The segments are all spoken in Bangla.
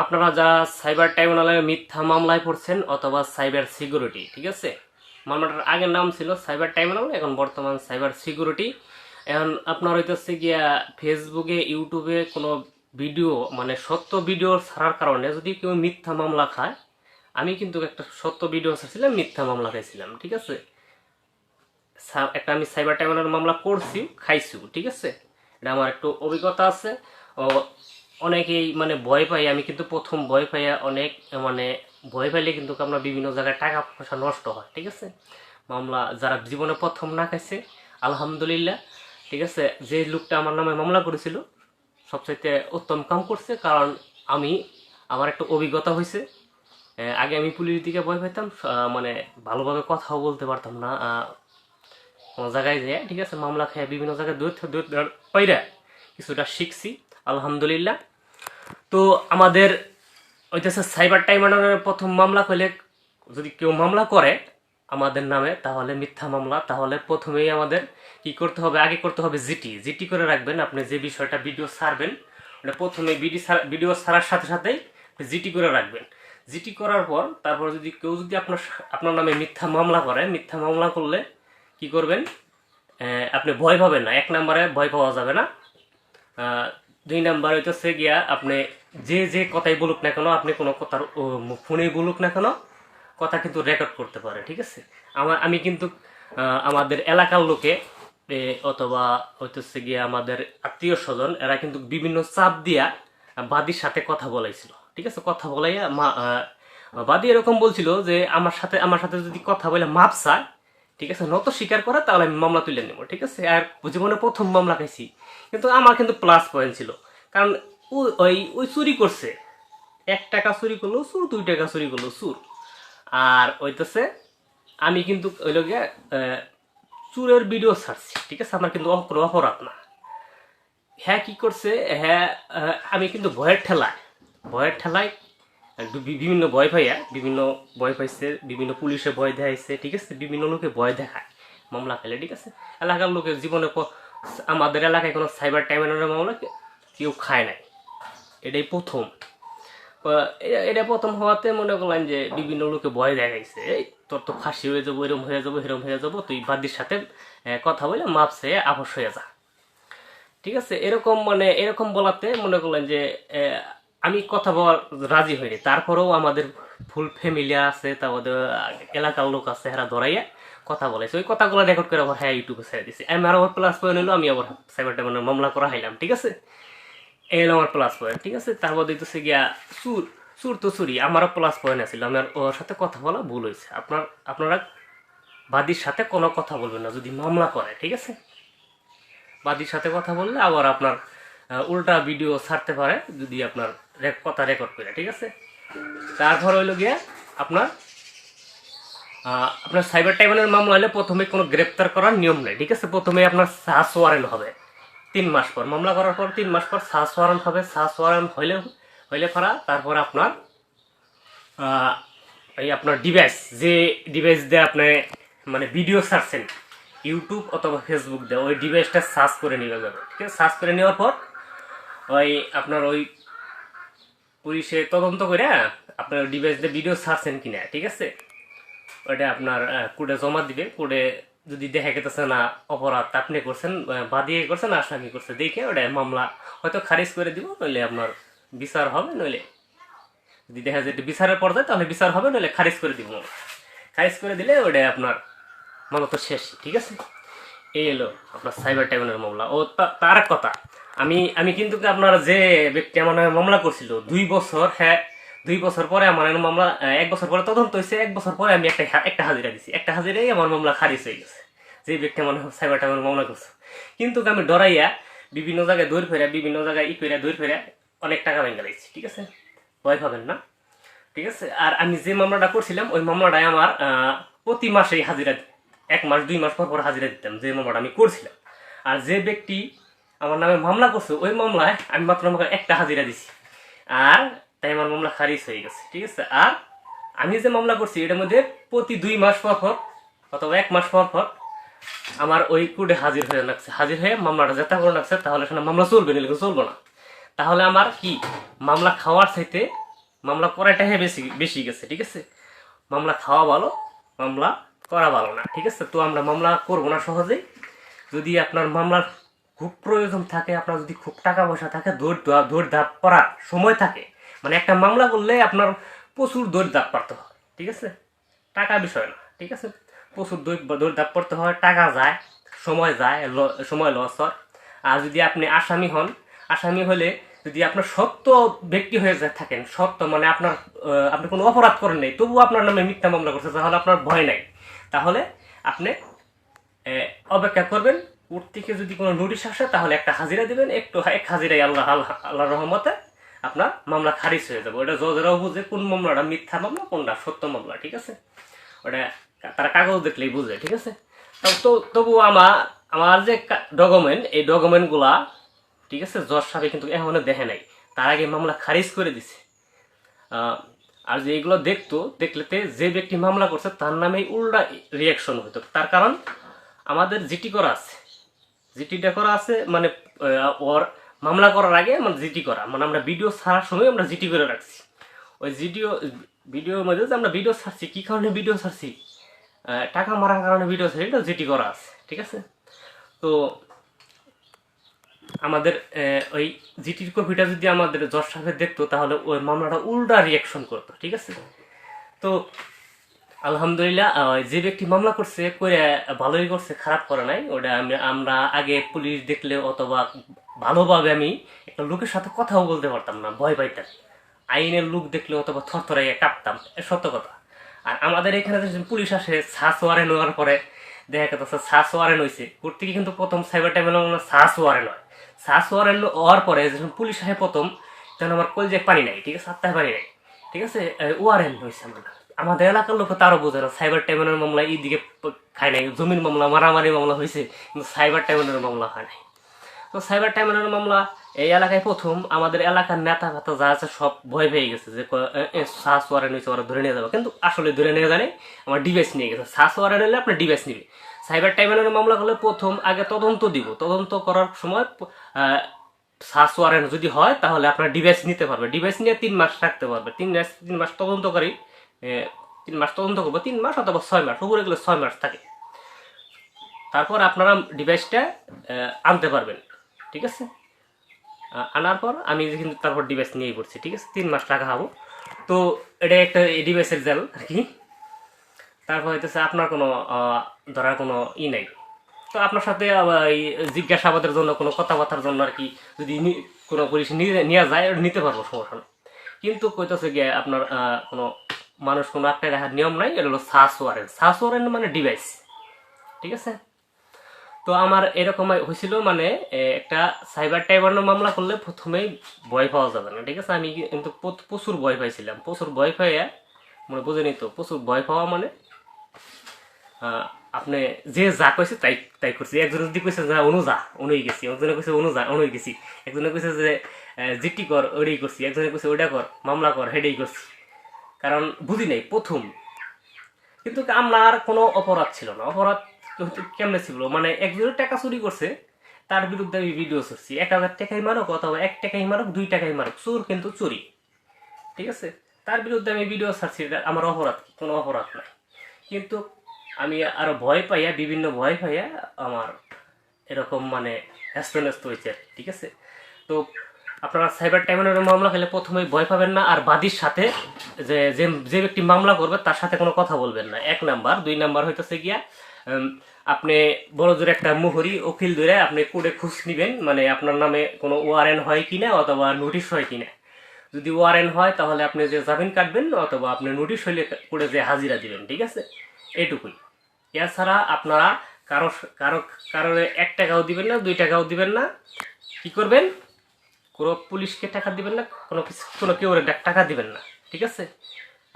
আপনারা যারা সাইবার ট্রাইব্যুনালে মিথ্যা মামলায় পড়ছেন অথবা সাইবার সিকিউরিটি, ঠিক আছে? মামলাটার আগের নাম ছিল সাইবার ট্রাইব্যুনাল, এখন বর্তমান সাইবার সিকিউরিটি। এখন আপনার হইতেছে গিয়া ফেসবুকে ইউটিউবে কোনো ভিডিও মানে সত্য ভিডিও ছাড়ার কারণে যদি কেউ মিথ্যা মামলা খায়, আমি কিন্তু একটা সত্য ভিডিও ছাড়ছিলাম, মিথ্যা মামলা খাইছিলাম, ঠিক আছে? একটা আমি সাইবার ট্রাইব্যুনাল মামলা করছি খাইছি, ঠিক আছে? এটা আমার একটু অভিজ্ঞতা আছে। ও অনেকেই মানে ভয় পাই আমি কিন্তু প্রথম ভয় পাইয়া অনেক মানে ভয় পাইলে কিন্তু আমরা বিভিন্ন জায়গায় টাকা পয়সা নষ্ট হয়, ঠিক আছে? মামলা, যারা জীবনে প্রথম না খাইছে, আলহামদুলিল্লাহ, ঠিক আছে? যে লোকটা আমার নামে মামলা করেছিল, সবচাইতে উত্তম কাম করছে, কারণ আমি, আমার একটা অভিজ্ঞতা হয়েছে আগে আমি পুলিশ দিকে ভয় পাইতাম মানে ভালোভাবে কথাও বলতে পারতাম না কোনো জায়গায় যেয়ে ঠিক আছে? মামলা খেয়ে বিভিন্ন জায়গায় দূর দূর পাইরা কিছুটা শিখছি। আলহামদুলিল্লাহ। তো আমাদের ওইটাছে সাইবার টাইমারের প্রথম মামলা করলে যদি কেউ মামলা করে আমাদের নামে, তাহলে মিথ্যা মামলা। তাহলে প্রথমেই আমাদের কি করতে হবে? আগে করতে হবে জিটি। জিটি করে রাখবেন, আপনি যে বিষয়টা ভিডিও ছাড়বেন, ওটা প্রথমে ভিডিও ভিডিও ছাড়ার সাথে সাথেই জিটি করে রাখবেন। জিটি করার পর, তারপর যদি কেউ যদি আপনার আপনার নামে মিথ্যা মামলা করে, মিথ্যা মামলা করলে কি করবেন? আপনি ভয় পাবেন না। এক নম্বরে ভয় পাওয়া যাবে না। দুই নাম্বার হইতেছে গিয়া আপনি যে যে কথাই বলুক না কেন, আপনি কোনো কথার ফোনে বলুক না কেন, কথা কিন্তু রেকর্ড করতে পারে, ঠিক আছে? আমার, আমি কিন্তু আমাদের এলাকার লোকে অথবা হইতেছে গিয়ে আমাদের আত্মীয় স্বজন, এরা কিন্তু বিভিন্ন চাপ দিয়া বাদীর সাথে কথা বলাইছিল, ঠিক আছে? কথা বলাইয়া মা বাদী এরকম বলছিল যে, আমার সাথে আমার সাথে যদি কথা বলে মাপ ঠিক আছে? নত স্বীকার করে, তাহলে আমি মামলা তুলে নেব, ঠিক আছে? আর জীবনে প্রথম মামলা খাইছি। কিন্তু আমার কিন্তু প্লাস পয়েন্ট ছিল। কারণ ওই ওই চুরি করছে। এক টাকা চুরি করল, চুর, দুই টাকা চুরি করল, চুর। আর ওইটাছে আমি কিন্তু ওই লগে চুরের ভিডিও ছাড়ছি, ঠিক আছে? আমার কিন্তু কোনো অপরাধ না। হ্যাঁ কি করছে? হ্যাঁ আমি কিন্তু ভয়ের ঠেলায় ভয়ের ঠেলায় বিভিন্ন ভয় পাইয়া বিভিন্ন ভয় পাইছে, বিভিন্ন পুলিশে ভয় দেখাইছে, ঠিক আছে? বিভিন্ন লোকে ভয় দেখায় মামলা খেলে ঠিক আছে? এলাকার লোকের জীবনে আমাদের এলাকায় কোনো সাইবার টাইমের মামলা কেউ খায় নাই। এটাই প্রথম। এটা- প্রথম হওয়াতে মনে করলাম যে বিভিন্ন লোকে ভয় দেখাইছে, এই, তোর তো ফাঁসি হয়ে যাব, এরম হয়ে যাব এরম হয়ে যাব, তুই বাদির সাথে কথা বলে মাপসে আপস হয়ে যা। ঠিক আছে? এরকম মানে এরকম বলাতে মনে করলেন যে আমি কথা বলার রাজি হইনি। তারপরেও আমাদের ফুল ফ্যামিলি আছে, তারপরে এলাকার লোক আছে এরা ধরাইয়া কথা বলেছে ওই কথাগুলো রেকর্ড করে আবার হ্যাঁ ইউটিউবে ছেড়ে দিছি। আমি আরও প্লাস পয়েন্ট হলো আমি আবার সাইবার টাইমার মামলা করা হাইলাম, ঠিক আছে? এই হলো আমার প্লাস পয়েন্ট ঠিক আছে? তারপর দিতেছে গিয়া সুর সুর তো চুরি আমারও প্লাস পয়েন্ট আছিল। আমার ওর সাথে কথা বলা ভুল হয়েছে আপনার, আপনারা বাদীর সাথে কোনো কথা বলবেন না, যদি মামলা করে, ঠিক আছে? বাদীর সাথে কথা বললে আবার আপনার উল্টা ভিডিও ছাড়তে পারে যদি আপনার কথা রেকর্ড করে, ঠিক আছে? তারপর হইল গিয়া আপনার আপনার সাইবার টাইমানের মামলা হলে প্রথমে কোনো গ্রেপ্তার করার নিয়ম নেই, ঠিক আছে? প্রথমে আপনার সাস ওয়ারেন্ট হবে, তিন মাস পর। মামলা করার পর তিন মাস পর সাস ওয়ারেন্ট হবে। সাস ওয়ারেন্ট হইলে হইলে পরা তারপর আপনার এই আপনার ডিভাইস যে ডিভাইস দিয়ে আপনি মানে ভিডিও ছাড়ছেন ইউটিউব অথবা ফেসবুক দিয়ে, ওই ডিভাইসটা সার্চ করে নিয়ে যাবে, ঠিক আছে? সার্চ করে নেওয়ার পর ওই আপনার ওই পুলিশে তদন্ত করে আপনার ডিভাইস দিয়ে ভিডিও ছাড়ছেন কিনা, ঠিক আছে? ওইটা আপনার কোর্টে জমা দিবে কোর্টে যদি দেখা গেতেছে না অপরাধ আপনি করছেন বাদিয়ে করছেন আসামি করছে, দেখে ওটা মামলা হয়তো খারিজ করে দিব, নইলে আপনার বিচার হবে, নইলে। যদি দেখা যায় বিচারের পর্যায়ে, তাহলে বিচার হবে, নইলে খারিজ করে দিব। খারিজ করে দিলে ওটা আপনার মামলা তো শেষ, ঠিক আছে? এই এলো আপনার সাইবার টাইমের মামলা। ও তার কথা আমি আমি কিন্তু আপনার যে ব্যক্তি আমার মামলা করছিল, দুই বছর হ্যাঁ দুই বছর পরে আমার মামলা এক বছর পরে তদন্ত হয়েছে, এক বছর পরে আমি একটা একটা হাজিরা দিছি। একটা হাজিরাই আমার মামলা খারিজ হয়ে গেছে। যে ব্যক্তি আমার সাইবার টাইমের মামলা করছে। কিন্তু আমি ডরাইয়া বিভিন্ন জায়গায় দৌড় ফেরা বিভিন্ন জায়গায় ই ফেরা দৌড় ফেরা অনেক টাকা ভেঙে লাইছি ঠিক আছে? ভয় পাবেন না, ঠিক আছে? আর আমি যে মামলাটা করছিলাম, ওই মামলাটায় আমার প্রতি মাসেই হাজিরা এক মাস, দুই মাস পর পর হাজিরা দিতাম যে মামলাটা আমি করছিলাম। আর যে ব্যক্তি আমার নামে মামলা করছে, ওই মামলায় আমি মাত্র আমাকে একটা হাজিরা দিছি। আর তাই আমার মামলা খারিজ হয়ে গেছে, ঠিক আছে? আর আমি যে মামলা করছি, এটার মধ্যে প্রতি দুই মাস পর পর, অথবা এক মাস পর পর আমার ওই কোর্টে হাজির হয়ে লাগছে। হাজির হয়ে মামলাটা যেটা করে লাগছে, তাহলে সেটা মামলা চলবে না চলবে না। তাহলে আমার কি, মামলা খাওয়ার চাইতে মামলা করাটাই বেশি বেশি গেছে, ঠিক আছে? মামলা খাওয়া ভালো, মামলা করা ভালো না, ঠিক আছে? তো আমরা মামলা করব না সহজেই। যদি আপনার মামলার খুব প্রয়োজন থাকে, আপনার যদি খুব টাকা পয়সা থাকে, দৌড় দৌড় ধাপ করার সময় থাকে। মানে একটা মামলা করলে আপনার প্রচুর দৌড় ধাপ করতে হয়, ঠিক আছে? টাকা বিষয় না, ঠিক আছে? প্রচুর দৌড় ধাপ করতে হয়, টাকা যায়, সময় যায় সময় লস হয়। আর যদি আপনি আসামি হন, আসামি হলে যদি আপনার সত্য ব্যক্তি হয়ে যায় থাকেন, সত্য মানে আপনার আপনি কোনো অপরাধ করেন নাই, তবুও আপনার নামে মিথ্যা মামলা করছে, তাহলে আপনার ভয় নাই। তাহলে আপনি অপেক্ষা করবেন কোর্ট থেকে যদি কোনো নোটিশ আসে, তাহলে একটা হাজিরা দিবেন। একটু এক হাজিরাই আল্লাহ আল্লাহ রহমতে আপনার মামলা খারিজ হয়ে যাবে। ওটা জজরাও বুঝে কোন মামলাটা মিথ্যা মামলা, কোনটা সত্য মামলা, ঠিক আছে? ওটা তারা কাগজ দেখলেই বুঝে, ঠিক আছে? তো তবুও আমার আমার যে ডকুমেন্ট এই ডকুমেন্টগুলা ঠিক আছে, জজ সাহেব কিন্তু এখনও দেখে নাই। তার আগে মামলা খারিজ করে দিছে। আর যে এগুলো দেখতো, দেখলেতে যে ব্যক্তি মামলা করছে, তার নামে উল্টা রিয়াকশন হতো তার কারণ আমাদের জিটি করা আছে। জিটিটা করা আছে মানে ওর মামলা করার আগে মানে জিটি করা মানে আমরা ভিডিও ছাড়ার সময় আমরা জিটি করে রাখছি। ওই ভিডিও ভিডিওর মধ্যে যে আমরা ভিডিও ছাড়ছি, কী কারণে ভিডিও ছাড়ছি? টাকা মারার কারণে ভিডিও ছাড়ছি, এটা জিটি করা আছে, ঠিক আছে? তো, আমাদের ওই জিটির কপিটা যদি আমাদের জজ সাহেব দেখতো, তাহলে ওই মামলাটা উল্টা রিয়াকশন করতো, ঠিক আছে? তো আলহামদুলিল্লাহ যে ব্যক্তি মামলা করছে করে ভালোই করছে, খারাপ করে নাই। ওটা আমি, আমরা আগে পুলিশ দেখলে অথবা ভালোভাবে আমি একটা লোকের সাথে কথাও বলতে পারতাম না, ভয় পাইতাম। আইনের লোক দেখলে অথবা থরথরাইয়ে কাঁপতাম সত্য কথা। আর আমাদের এখানে পুলিশ আসে, সাস ওয়ারেন হওয়ার পরে দেখা যাচ্ছে সাস ওয়ারেন হয়েছে কোর্ট থেকে কিন্তু প্রথম সাইবার টাইমে সাস ওয়ারেন হয়। সাস ওয়ারেন হওয়ার পরে যখন পুলিশ আসে প্রথম, তখন আমার কলজে পানি নাই, ঠিক আছে? সাতটায় পানি নাই, ঠিক আছে? ওয়ারেন হয়েছে আমার আমাদের এলাকার লোক তারও বোঝে না। সাইবার টাইমের মামলা এইদিকে খায় নাই। জমির মামলা মারামারি মামলা হয়েছে কিন্তু সাইবার টাইমের মামলা হয় নাই। তো সাইবার টাইমের মামলা এই এলাকায় প্রথম। আমাদের এলাকার নেতা ফেতা যা আছে সব ভয় পেয়ে গেছে যে শ্বাস ওয়ারেন্ট হয়েছে ওরা ধরে নিয়ে যাবে। কিন্তু আসলে ধরে নিয়ে জানে আমার ডিভাইস নিয়ে গেছে। শ্বাস ওয়ারেন্ট হলে আপনার ডিভাইস নিবে। সাইবার টাইমের মামলা হলে প্রথম আগে তদন্ত দিব। তদন্ত করার সময় শ্বাস ওয়ারেন্ট যদি হয় তাহলে আপনার ডিভাইস নিতে পারবে। ডিভাইস নিয়ে তিন মাস রাখতে পারবে। তিন মাস তিন মাস তদন্ত করি এ, তিন মাস তদন্ত করব। তিন মাস অথবা ছয় মাস, উপরে গেলে ছয় মাস থাকে। তারপর আপনারা ডিভাইসটা আনতে পারবেন, ঠিক আছে? আনার পর আমি কিন্তু তারপর ডিভাইস নিয়েই পড়ছি, ঠিক আছে? তিন মাস টাকা খাব তো এটা একটা ডিভাইসের জেল আর কি। তারপর হইতেছে আপনার কোনো ধরার কোনো ই নাই। তো আপনার সাথে জিজ্ঞাসাবাদের জন্য, কোনো কথাবার্তার জন্য আর কি যদি কোনো পুলিশ নিয়ে নিয়ে যায়, নিতে পারব, সমস্যা কিন্তু কইতেছে গিয়ে আপনার কোনো মানুষ কোনো একটা দেখার নিয়ম নাই, এটা হলো সাস ওয়ারেন্ট সাস ওয়ারেন্ট মানে ডিভাইস, ঠিক আছে? তো আমার এরকম হয়েছিল মানে একটা সাইবার টাইবার মামলা করলে প্রথমেই ভয় পাওয়া যাবে না, ঠিক আছে? আমি কিন্তু প্রচুর ভয় পাইছিলাম। প্রচুর ভয় পাইয়া মানে বুঝেনি তো প্রচুর ভয় পাওয়া মানে আপনি যে যা কইছে তাই তাই করছি। একজন যদি কইছে যা অনু যা, অনুই গেছি। একজনে কইছে অনু যা, অনুই গেছি। একজনে কইছে যে জিটি কর ওইটাই করছি। একজনে কইছে ওইটা কর, মামলা কর, হেডেই করছি। কারণ বুঝি নাই, প্রথম। কিন্তু আমার কোনো অপরাধ ছিল না। অপরাধ কেমনে ছিল? মানে একজনের টাকা চুরি করছে, তার বিরুদ্ধে আমি ভিডিও করছি এক হাজার টাকাই মারক অথবা এক টাকাই মারক, দুই টাকাই মারক, চোর কিন্তু চুরি ঠিক আছে? তার বিরুদ্ধে আমি ভিডিও ছাড়ছি আমার অপরাধ কি? কোনো অপরাধ নাই। কিন্তু আমি আরও ভয় পাইয়া, বিভিন্ন ভয় পাইয়া আমার এরকম মানে ব্যস্ত ন্যস্ত হয়েছে ঠিক আছে? তো আপনারা সাইবার টাইমের মামলা খেলে প্রথমে ভয় পাবেন না, আর বাদীর সাথে যে যে ব্যক্তি মামলা করবে, তার সাথে কোনো কথা বলবেন না। এক নাম্বার। দুই নাম্বার হইতেছে গিয়া আপনি বড় জোরে একটা মুহুরি, উকিল ধরে আপনি কোর্টে খুঁজ নিবেন মানে আপনার নামে কোনো ওয়ারেন্ট হয় কিনা অথবা নোটিশ হয় কিনা। যদি ওয়ারেন্ট হয়, তাহলে আপনি যে জামিন কাটবেন, অথবা আপনি নোটিশ হইলে কোর্টে যে হাজিরা দিবেন, ঠিক আছে? এইটুকুই। এছাড়া আপনারা কারও কারও কারও এক টাকাও দিবেন না, দুই টাকাও দিবেন না। কি করবেন? কোনো পুলিশকে টাকা দিবেন না, কোনো কিছু, কোনো কেউ টাকা দিবেন না, ঠিক আছে?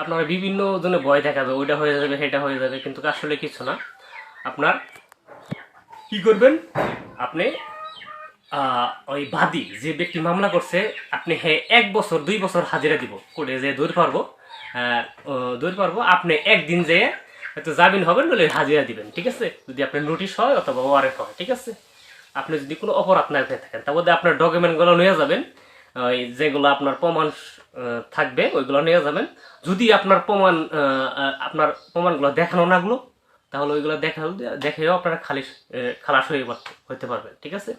আপনার বিভিন্ন জনে ভয় দেখাবে, ওইটা হয়ে যাবে, সেটা হয়ে যাবে, কিন্তু আসলে কিছু না। আপনার কি করবেন? আপনি ওই বাদী, যে ব্যক্তি মামলা করছে, আপনি হে এক বছর, দুই বছর হাজিরা দিব করে যে দূর পারব দূর পারব, আপনি একদিন যেয়ে হয়তো জামিন হবেন বলে হাজিরা দিবেন, ঠিক আছে? যদি আপনার নোটিশ হয় অথবা ওয়ারেন্ট হয়, ঠিক আছে? আপনি যদি কোনো অপরাধ না করে থাকেন, তার মধ্যে আপনার ডকুমেন্টগুলো নিয়ে যাবেন ওই যেগুলো আপনার প্রমাণ থাকবে, ওইগুলো নিয়ে যাবেন। যদি আপনার প্রমাণ আপনার প্রমাণগুলো দেখানো নাগলো তাহলে ওইগুলো দেখা, দেখেও আপনারা খালি খালাস হয়ে হতে পারবেন, ঠিক আছে?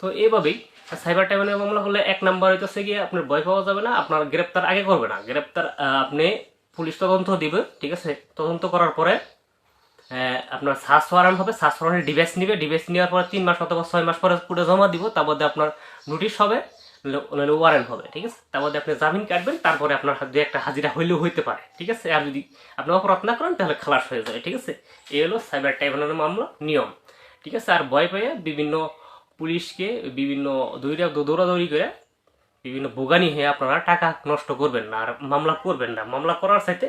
তো এইভাবেই সাইবার টাইমের মামলা হলে এক নাম্বার হইতেছে গিয়ে আপনার ভয় পাওয়া যাবে না, আপনার গ্রেপ্তার আগে করবে না। গ্রেপ্তার আপনি পুলিশ তদন্ত দিবে, ঠিক আছে? তদন্ত করার পরে আপনার সার্চ ওয়ারান্ট হবে সার্চ ওয়ারান্টের ডিভাইস নিবে ডিভাইস নেওয়ার পরে তিন মাস অথবা ছয় মাস পরে পুরো জমা দিব, তার মধ্যে আপনার নোটিশ হবে, নাহলে ওয়ারেন্ট হবে, ঠিক আছে? তার মধ্যে আপনি জামিন কাটবেন, তারপরে আপনার দু একটা হাজিরা হইলেও হইতে পারে, ঠিক আছে? আর যদি আপনি অপরাধ না করেন, তাহলে খালাস হয়ে যাবে, ঠিক আছে? এই হলো সাইবার ট্রাইব্যুনালের মামলা, নিয়ম, ঠিক আছে? আর ভয় পেয়ে বিভিন্ন পুলিশকে বিভিন্ন দৌড়া দৌড়াদৌড়ি করে বিভিন্ন ভোগানি হয়ে আপনারা টাকা নষ্ট করবেন না, আর মামলা করবেন না। মামলা করার সাথে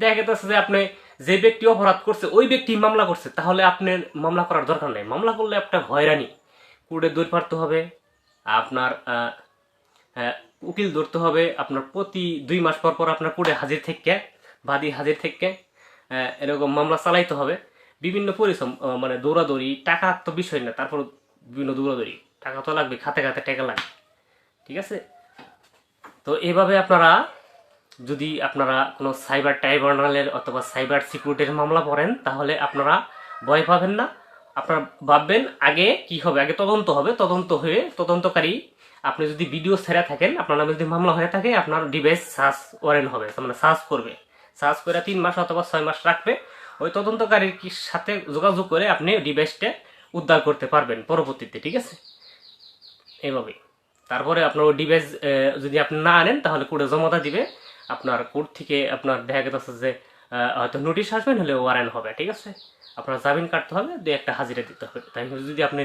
দেখা গেছে যে আপনি যে ব্যক্তি অপরাধ করছে, ওই ব্যক্তি মামলা করছে, তাহলে আপনার মামলা করার দরকার নেই। মামলা করলে একটা হয়রানি। কোর্টে দৌড় পারতে হবে, আপনার উকিল ধরতে হবে, আপনার প্রতি দুই মাস পর পর আপনার কোর্টে হাজির থেকে, বাদী হাজির থেকে এরকম মামলা চালাইতে হবে। বিভিন্ন পরিশ্রম মানে দৌড়াদৌড়ি, টাকা তো বিষয় না, তারপর বিভিন্ন দৌড়াদৌড়ি। টাকা তো লাগবে, খাতে খাতে টাকা লাগবে। ঠিক আছে? তো এভাবে আপনারা যদি আপনারা কোনো সাইবার ট্রাইব্যুনালের অথবা সাইবার সিকিউরিটির মামলা পড়েন, তাহলে আপনারা ভয় পাবেন না। আপনারা ভাববেন আগে কি হবে? আগে তদন্ত হবে। তদন্ত হয়ে তদন্তকারী আপনি যদি ভিডিও ছেড়ে থাকেন, আপনার নামে যদি মামলা হয়ে থাকে, আপনার ডিভাইস সার্চ ওয়ারেন্ট হবে। মানে সার্চ করবে। সার্চ করে তিন মাস অথবা ছয় মাস রাখবে। ওই তদন্তকারীর সাথে যোগাযোগ করে আপনি ডিভাইসটা উদ্ধার করতে পারবেন পরবর্তীতে, ঠিক আছে? এইভাবে তারপরে আপনার ডিভাইস যদি আপনি না আনেন, তাহলে কোর্টে জমাটা দিবে। আপনার কোর্ট থেকে আপনার দেখা গেছে যে হয়তো নোটিশ আসবে, নাহলে ওয়ারেন্ট হবে, ঠিক আছে? আপনার জামিন কাটতে হবে, দিয়ে একটা হাজিরা দিতে হবে। তাই যদি আপনি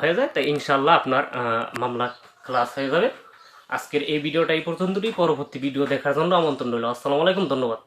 হয়ে যায়, তাই ইনশাল্লাহ আপনার মামলা ক্লাস হয়ে যাবে। আজকের এই ভিডিওটা এই পর্যন্তই। পরবর্তী ভিডিও দেখার জন্য আমন্ত্রণ রইল। আসসালামু আলাইকুম, ধন্যবাদ।